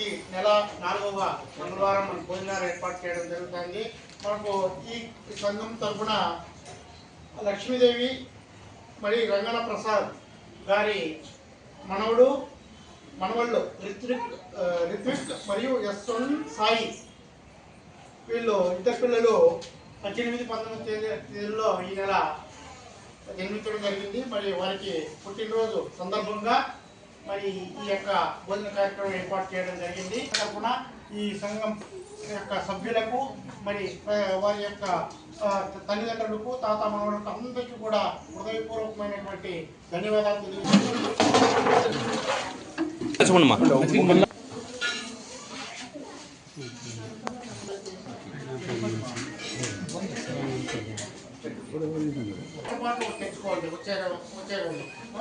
ప్రతి నెల నాలుగవ మంగళవారం మన భోజనాలు ఏర్పాటు చేయడం జరుగుతుంది. మనకు ఈ సంఘం తరఫున లక్ష్మీదేవి మరి రంగన ప్రసాద్ గారి మనవడు మనవళ్ళు రిత్విక్ రిత్విక్ మరియు యశ్వన్ సాయి వీళ్ళు ఇద్దరు పిల్లలు పద్దెనిమిది పంతొమ్మిది తేదీ తేదీల్లో ఈ నెల జన్మించడం జరిగింది. మరి వారికి పుట్టినరోజు సందర్భంగా మరి ఈ యొక్క భోజన కార్యక్రమం ఏర్పాటు చేయడం జరిగింది. తరఫున ఈ సంఘం యొక్క సభ్యులకు మరి వారి యొక్క తల్లిదండ్రులకు తాత మనవలకు అందరికీ కూడా హృదయపూర్వకమైనటువంటి ధన్యవాదాలు తెలియజేస్తున్నాను. చెప్పండమ్మా తెచ్చుకోవాలి వచ్చే వచ్చే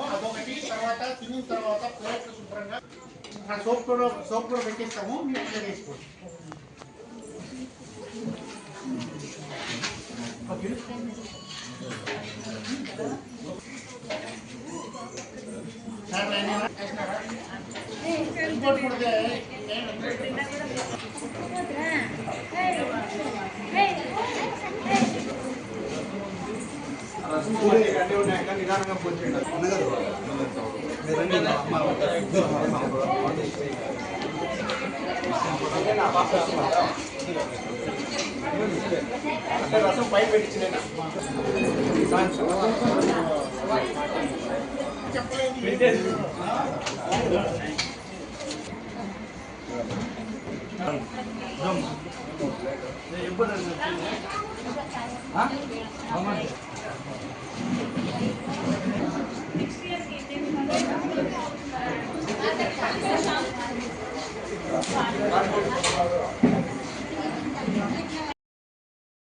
అదొకటి తర్వాత తర్వాత ప్లేట్లు శుభ్రంగా సోప్ కూడా సోప్ కూడా మీరు ఇట్లా ఓకే. సార్, నేను ఇంకోటి కూడా రసం పై పెట్టించిన చెప్పలేదు